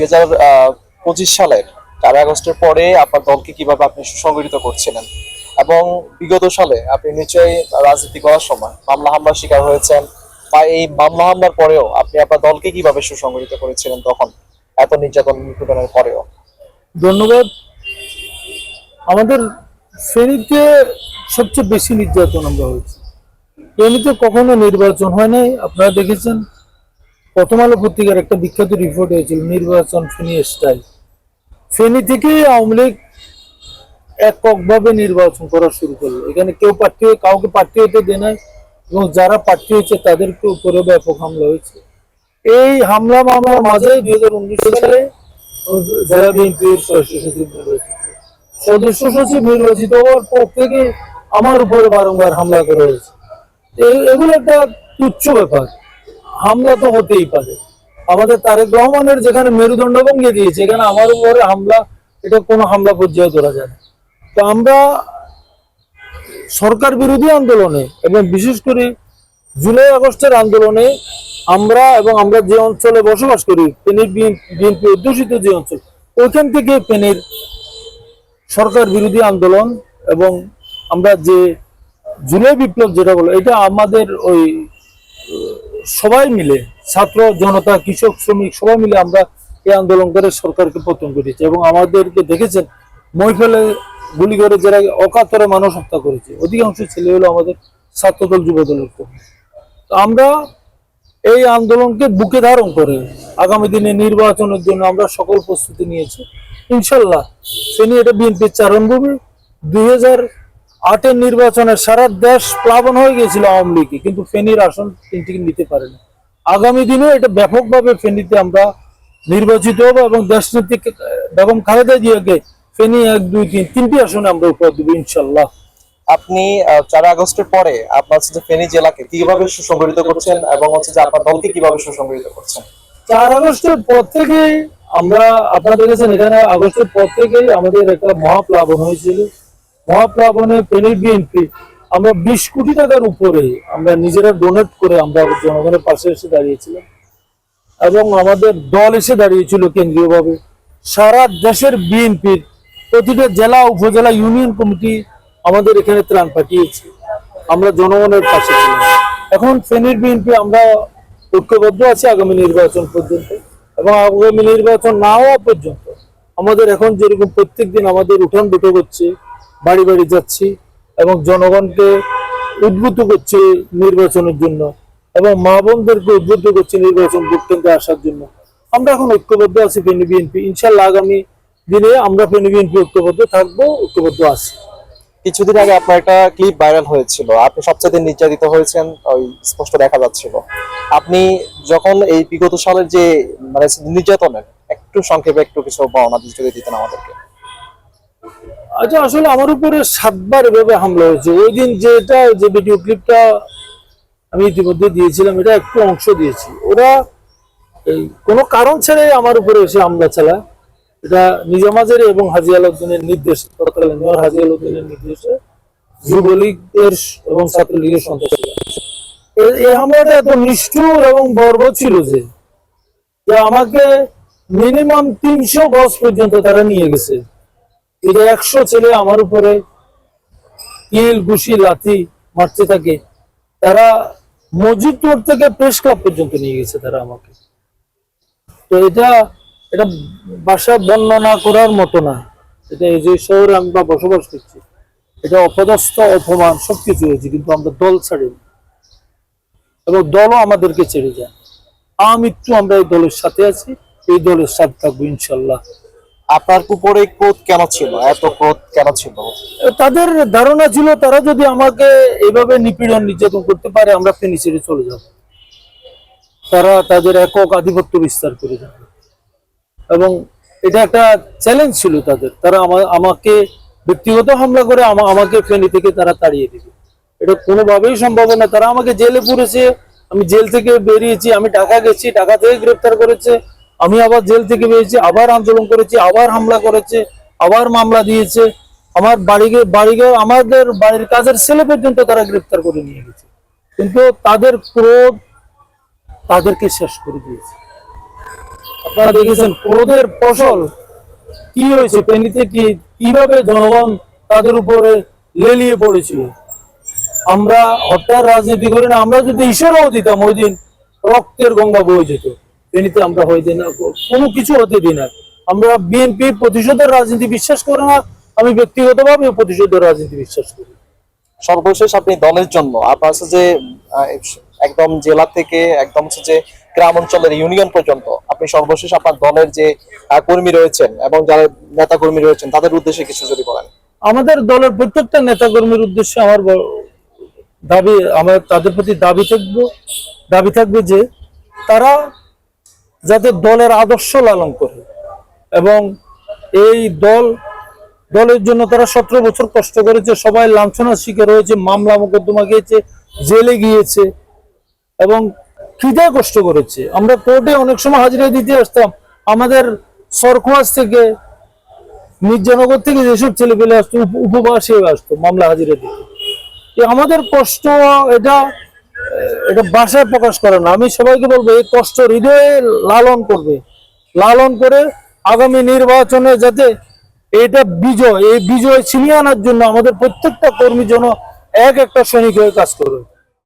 দুই হাজার পঁচিশ সালের চার আগস্টের পরে আপনার দলকে কীভাবে আপনি সুসংগঠিত করছিলেন? এবং বিগত সালে আপনি নিশ্চয়ই রাজনীতি করার সময় মামলা হামলার শিকার হয়েছেন বা এই মামলা হামলার পরেও আপনি আপনার দলকে কীভাবে সুসংগঠিত করেছিলেন তখন? এত নির্যাতন নিপীড়নের পরেও। ধন্যবাদ। আমাদের ফেনীতে সবচেয়ে বেশি নির্যাতন আমরা হয়েছি। ফেনীতে কখনো নির্বাচন হয় নাই, আপনারা দেখেছেন। প্রথম আলো পত্রিকার একটা বিখ্যাত রিপোর্ট হয়েছিল, নির্বাচন ফেনী স্টাইল ফেনী থেকেই আওয়ামী লীগ এককভাবে নির্বাচন করা শুরু করল। এখানে কেউ প্রার্থী, কাউকে প্রার্থী হতে দেয় নাই, এবং যারা প্রার্থী হয়েছে তাদেরকে উপরে ব্যাপক হামলা হয়েছে। এই হামলা মামলার মাঝে দুই হাজার উনিশ সালে জেলা বিএনপির সদস্য সচিব নির্বাচিত। হওয়ার পর থেকে আমার উপরে বারংবার হামলা করা হয়েছে। এগুলো একটা তুচ্ছ ব্যাপার। হামলা তো হতেই পারে। আমাদের তারেক রহমানের যেখানে মেরুদণ্ড ভঙ্গে দিয়েছে, এখানে আমার উপরে হামলা, এটা কোনো হামলা পর্যায়ে ধরা যায় তো আমরা সরকার বিরোধী আন্দোলনে এবং বিশেষ করে জুলাই আগস্টের আন্দোলনে আমরা এবং আমরা যে অঞ্চলে বসবাস করি, পেনের বিএনপি অধ্যুষিত যে অঞ্চল, ওইখান থেকে পেনের সরকার বিরোধী আন্দোলন এবং আমরা যে জুলাই বিপ্লব যেটা বলো, এটা আমাদের ওই সবাই মিলে, ছাত্র, জনতা, কৃষক, শ্রমিক, সবাই মিলে আমরা এই আন্দোলন করে সরকারকে পতন করেছি এবং আমাদেরকে দেখেছেন, মহিফেলে গুলি করে যারা অকাতরে মানুষ হত্যা করেছে, অধিকাংশ ছেলে হলো আমাদের ছাত্রদল, যুবদলের কর্মী। আমরা এই আন্দোলনকে বুকে ধারণ করে আগামী দিনে নির্বাচনের জন্য আমরা সকল প্রস্তুতি নিয়েছি। ইনশাল্লাহ, সে নিয়ে এটা বিএনপির চারণভূমি দুই হাজার আটের নির্বাচনে সারা দেশ প্লাবন হয়ে গিয়েছিল আওয়ামী লীগে কিন্তু ফেনীর আসন তিনটি নিতে পারেনি। আগামী দিনে এটা ব্যাপকভাবে ফেনীতে আমরা নির্বাচিত হব এবং দেশনীতি বেগম খালেদা জিয়াকে ফেনী এক দুই তিন তিনটি আসনে আমরা উপহার দেবো ইনশাল্লাহ আপনি চার আগস্টের পরে আপনার হচ্ছে যে ফেনী জেলাকে কীভাবে সুসংগঠিত করছেন এবং হচ্ছে যে আপনার দলকে কীভাবে সুসংগঠিত করছেন? চার আগস্টের পর থেকে আমরা আপনারা দেখেছেন এখানে আগস্টের পর থেকেই আমাদের একটা মহাপ্লাবন হয়েছিল। মহাপ্লাবনে পেনি বিএনপি, আমরা বিশ কোটি টাকার উপরে আমরা নিজেরা ডোনেট করে আমরা জনগণের পাশে এসে দাঁড়িয়েছিলাম। এবং আমাদের দল এসে দাঁড়িয়েছিল কেন্দ্রীয়ভাবে। সারা দেশের বিএনপির প্রতিটা জেলা, উপজেলা, ইউনিয়ন কমিটি আমাদের এখানে ত্রাণ পাঠিয়েছে। আমরা জনগণের পাশে ছিলাম। এখন ফেনীর বিএনপি, আমরা ঐক্যবদ্ধ আছি আগামী নির্বাচন পর্যন্ত এবং আগামী নির্বাচন না হওয়া পর্যন্ত। আমাদের এখন যেরকম প্রত্যেকদিন আমাদের উঠান বৈঠক হচ্ছে বাড়ি বাড়ি যাচ্ছি এবং জনগণকে উদ্বুদ্ধ করছি নির্বাচনের জন্য এবং মা বোনদেরকে উদ্বুদ্ধ করছি নির্বাচন ভোট কেন্দ্রে আসার জন্য। আমরা এখন ঐক্যবদ্ধ আছি ফেনী বিএনপি। ইনশাল্লাহ আগামী দিনে আমরা ফেনী বিএনপি ঐক্যবদ্ধ থাকব, ঐক্যবদ্ধ আছি। কিছুদিন আগে আপনার একটা ক্লিপ ভাইরাল হয়েছিল। আপনি সবচেয়ে নির্যাতিত হয়েছেন, ওই স্পষ্ট দেখা যাচ্ছিল। আপনি যখন এই বিগত সালের যে মানে নির্যাতনের একটু সংক্ষেপে একটু কিছু বর্ণনা যদি দিতেন আমাদেরকে। আচ্ছা আসলে আমার উপরে সাতবার এভাবে হামলা হয়েছে। ওই দিন যেটা, যে ভিডিও ক্লিপটা আমি ইতিমধ্যে দিয়েছিলাম, এটা একটু অংশ দিয়েছি। ওরা এই কোনো কারণ ছাড়াই আমার উপরে এসে হামলা চালায়। এটা নিজামাজের এবং হাজি আলাউদ্দিনের নির্দেশ তৎকালীন হাজি আলাউদ্দিনের নির্দেশে যুবলীগের এবং ছাত্রলীগের সন্ত্রাসীরা এই- হামলাটা এত নিষ্ঠুর এবং বর্বর ছিল যে আমাকে মিনিমাম তিনশো গজ পর্যন্ত তারা নিয়ে গেছে। এটা একশো ছেলে আমার উপরে কিল ঘুষি লাথি মারতে থাকে। তারা মসজিদ রোড থেকে প্রেস ক্লাব পর্যন্ত নিয়ে গেছে তারা আমাকে। তো এটা এটা বাসা বর্ণনা করার মতো না। এটা এই যে শহরে আমরা বসবাস করছি, এটা অপদস্থ, অপমান, সবকিছু হয়েছে, কিন্তু আমরা দল ছাড়িনি এবং দলও আমাদেরকে ছেড়ে যায়। আমৃত্যু আমরা এই দলের সাথে আছি, এই দলের সাথে থাকব ইনশাল্লাহ। আপনার উপরে ক্রোধ কেন ছিল? এত ক্রোধ কেন ছিল? তাদের ধারণা ছিল, তারা যদি আমাকে এইভাবে নিপীড়ন নির্যাতন করতে পারে, আমরা ফেনি ছেড়ে চলে যাব। তারা তাদের একক আধিপত্য বিস্তার করে যাবে। এবং এটা একটা চ্যালেঞ্জ ছিল তাদের। তারা আমা- আমাকে ব্যক্তিগত হামলা করে, আমা- আমাকে ফেনি থেকে তারা তাড়িয়ে দিবে। এটা কোনোভাবেই সম্ভব না। তারা আমাকে জেলে পুরেছে, আমি জেল থেকে বেরিয়েছি, আমি ঢাকা গেছি, ঢাকা থেকে গ্রেপ্তার করেছে। আমি আবার জেল থেকে বেরিয়েছি, আবার আন্দোলন করেছি, আবার হামলা করেছে, আবার মামলা দিয়েছে। আমার বাড়িকে বাড়িকে, আমাদের বাড়ির কাজের ছেলে পর্যন্ত তারা গ্রেপ্তার করে নিয়ে গেছে। কিন্তু তাদের ক্রোধ তাদেরকে শেষ করে দিয়েছে। আপনারা দেখেছেন ক্রোধের ফসল কি হয়েছে পেনিতে কি, কীভাবে জনগণ তাদের উপরে লেলিয়ে পড়েছিল আমরা হত্যার রাজনীতি করি না, আমরা যদি ঈশ্বরও দিতাম, ওই দিন রক্তের গঙ্গা বয়ে যেত। ফেনীতে আমরা হইতে না। কোনো কিছু হতে দিই না। আমরা বিএনপি প্রতিশোধের রাজনীতি বিশ্বাস করি না আমি ব্যক্তিগতভাবে প্রতিশোধের রাজনীতি বিশ্বাস করি। সর্বশেষ আপনি দলের জন্য আপনার হচ্ছে যে একদম জেলা থেকে একদম হচ্ছে যে গ্রাম অঞ্চলের ইউনিয়ন পর্যন্ত আপনি সর্বশেষ আপনার দলের যে কর্মী রয়েছেন এবং যারা নেতা কর্মী রয়েছেন তাদের উদ্দেশ্যে কিছু যদি বলেন। আমাদের দলের প্রত্যেকটা নেতাকর্মীর উদ্দেশ্যে আমার দাবি আমার তাদের প্রতি দাবি থাকবে। দাবি থাকবে যে তারা যাতে দলের আদর্শ লালন করে। এবং এই দল, দলের জন্য তারা সতেরো বছর কষ্ট করেছে, সবাই লাঞ্ছনার শিকার হয়েছে, মামলা মোকদ্দমা গিয়েছে, জেলে গিয়েছে এবং খিদে কষ্ট করেছে? আমরা কোর্টে অনেক সময় হাজিরা দিতে আসতাম। আমাদের সরখোয়াজ থেকে নির্জনগর থেকে যেসব ছেলে পেলে আসতো, উপ- উপবাসে আসতো মামলা হাজিরা দিতে। আমাদের কষ্ট, এটা এটা বাসায় প্রকাশ করে না। আমি সবাইকে বলব, এই কষ্ট হৃদয়ে লালন করবে। লালন করে আগামী নির্বাচনে যাতে এটা বিজয়, এই বিজয় ছিনিয়ে আনার জন্য আমাদের প্রত্যেকটা কর্মী যেন এক একটা সৈনিক হয়ে কাজ করবে